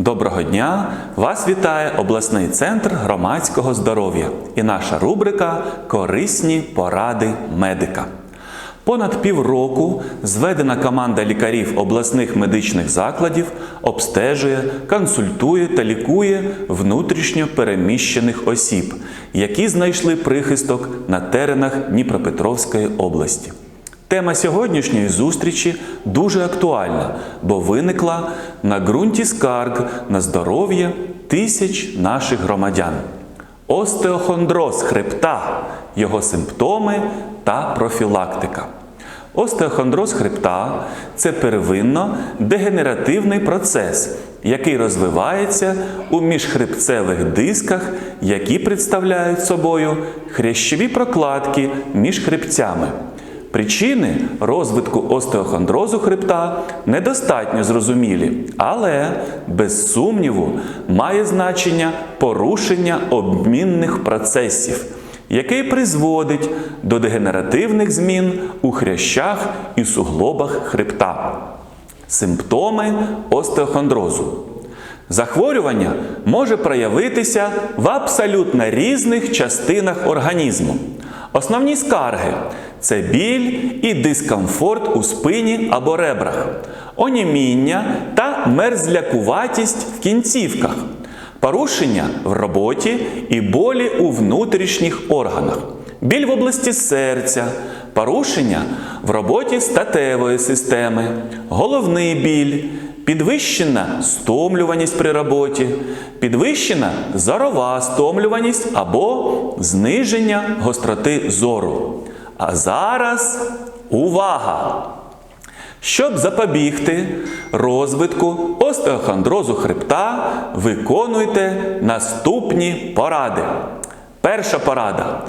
Доброго дня! Вас вітає обласний центр громадського здоров'я і наша рубрика Корисні поради медика. Понад півроку зведена команда лікарів обласних медичних закладів обстежує, консультує та лікує внутрішньо переміщених осіб, які знайшли прихисток на теренах Дніпропетровської області. Тема сьогоднішньої зустрічі дуже актуальна, бо виникла на ґрунті скарг на здоров'я тисяч наших громадян. Остеохондроз хребта, його симптоми та профілактика. Остеохондроз хребта це первинно дегенеративний процес, який розвивається у міжхребцевих дисках, які представляють собою хрящові прокладки між хребцями. Причини розвитку остеохондрозу хребта недостатньо зрозумілі, але, без сумніву, має значення порушення обмінних процесів, який призводить до дегенеративних змін у хрящах і суглобах хребта. Симптоми остеохондрозу. Захворювання може проявитися в абсолютно різних частинах організму. Основні скарги це біль і дискомфорт у спині або ребрах, оніміння та мерзлякуватість в кінцівках, порушення в роботі і болі у внутрішніх органах, біль в області серця, порушення в роботі статевої системи, головний біль. Підвищена стомлюваність при роботі, підвищена зорова стомлюваність або зниження гостроти зору. А зараз увага! Щоб запобігти розвитку остеохондрозу хребта, виконуйте наступні поради. Перша порада.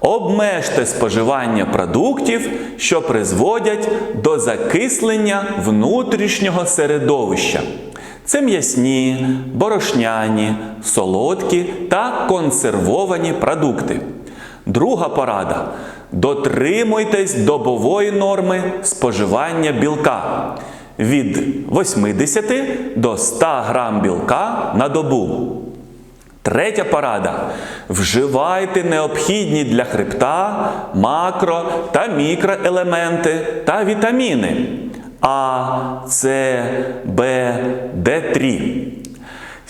Обмежте споживання продуктів, що призводять до закислення внутрішнього середовища. Це м'ясні, борошняні, солодкі та консервовані продукти. Друга порада. Дотримуйтесь добової норми споживання білка від 80 до 100 грам білка на добу. Третя порада. Вживайте необхідні для хребта макро та мікроелементи та вітаміни А, С, Б, Д3.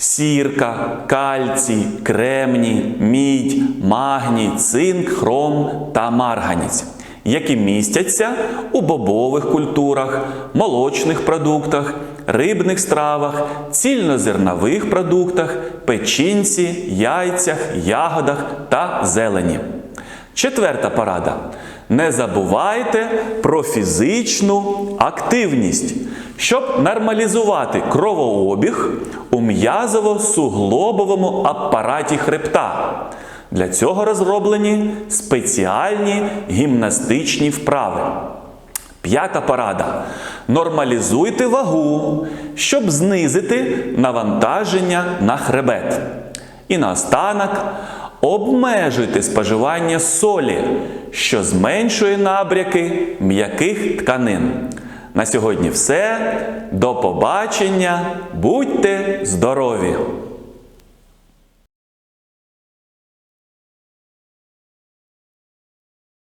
Сірка, кальцій, кремній, мідь, магній, цинк, хром та марганець, які містяться у бобових культурах, молочних продуктах, рибних стравах, цільнозернових продуктах, печінці, яйцях, ягодах та зелені. Четверта порада. Не забувайте про фізичну активність, щоб нормалізувати кровообіг у м'язово-суглобовому апараті хребта. Для цього розроблені спеціальні гімнастичні вправи. П'ята порада. Нормалізуйте вагу, щоб знизити навантаження на хребет. І наостанок обмежуйте споживання солі, що зменшує набряки м'яких тканин. На сьогодні все. До побачення. Будьте здорові!